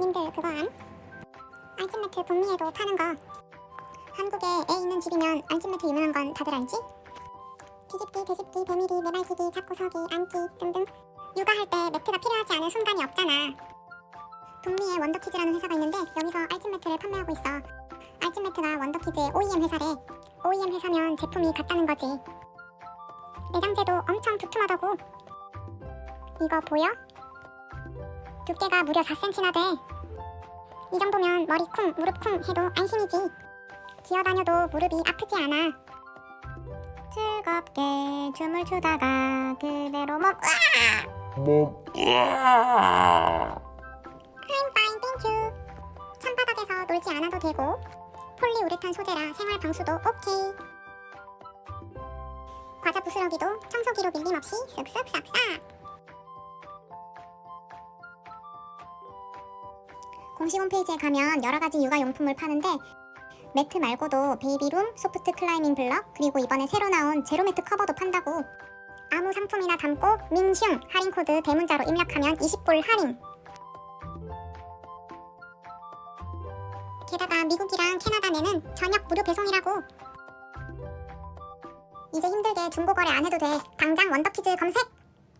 님들 그거 암? 알찐매트 북미에도 파는 거 한국에 애 있는 집이면 알찐매트 유명한 건 다들 알지? 뒤집기, 뒤집기, 배밀이, 내발기기, 잡고 서기, 앉기 등등 육아할 때 매트가 필요하지 않은 순간이 없잖아 북미에 원더키즈라는 회사가 있는데 여기서 알찐매트를 판매하고 있어 알찐매트가 원더키즈의 OEM 회사래 OEM 회사면 제품이 같다는 거지 내장재도 엄청 두툼하다고 이거 보여? 두께가 무려 4cm나 돼. 이 정도면 머리 쿵, 무릎 쿵 해도 안심이지. 기어다녀도 무릎이 아프지 않아. 즐겁게 춤을 추다가 그대로 몸 으아! 몸 으아! I'm fine, thank you. 찬바닥에서 놀지 않아도 되고 폴리우레탄 소재라 생활 방수도 오케이. 과자 부스러기도 청소기로 밀림 없이 쓱쓱 싹싹. 공식 홈페이지에 가면 여러 가지 육아 용품을 파는데 매트 말고도 베이비룸, 소프트 클라이밍 블럭, 그리고 이번에 새로 나온 제로 매트 커버도 판다고. 아무 상품이나 담고 민슝 할인 코드 대문자로 입력하면 20불 할인. 게다가 미국이랑 캐나다 내는 저녁 무료 배송이라고. 이제 힘들게 중고 거래 안 해도 돼. 당장 원더키즈 검색.